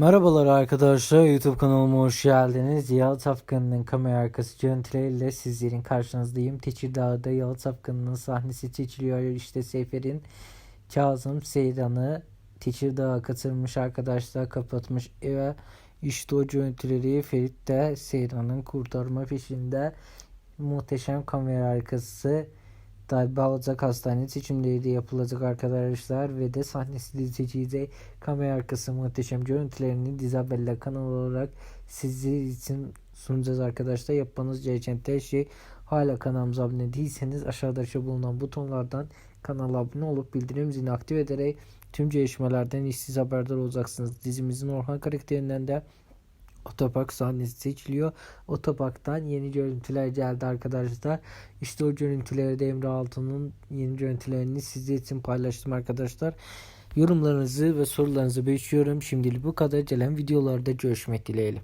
Merhabalar arkadaşlar YouTube kanalıma hoş geldiniz. Yağız Afgan'ın kamera arkası görüntüleriyle sizlerin karşınızdayım. Tekirdağ'da Yağız Afgan'ın sahnesi seçiliyor. İşte Sefer'in Kazım Seyran'ı Tekirdağ'a katılmış arkadaşlar kapatmış ve işte o görüntüleri Ferit de Seyran'ın kurtarma peşinde muhteşem kamera arkası darbe alacak hastane seçimleri de yapılacak arkadaşlar ve de sahnesi diziciyle kamera arkası muhteşem görüntülerini Dizabella kanalı olarak sizler için sunacağız arkadaşlar. Yapmanız gereken tek şey hala kanalımıza abone değilseniz aşağıdaki bulunan butonlardan kanala abone olup bildirim zilini aktif ederek tüm gelişmelerden işsiz haberdar olacaksınız. Dizimizin Orhan karakterinden de Otopark sahnesi seçiliyor. Otopark'tan yeni görüntüler geldi arkadaşlar. İşte o görüntüleri de Emre Altun'un yeni görüntülerini sizler için paylaştım arkadaşlar. Yorumlarınızı ve sorularınızı bekliyorum. Şimdilik bu kadar. Gelen videolarda görüşmek dileğiyle.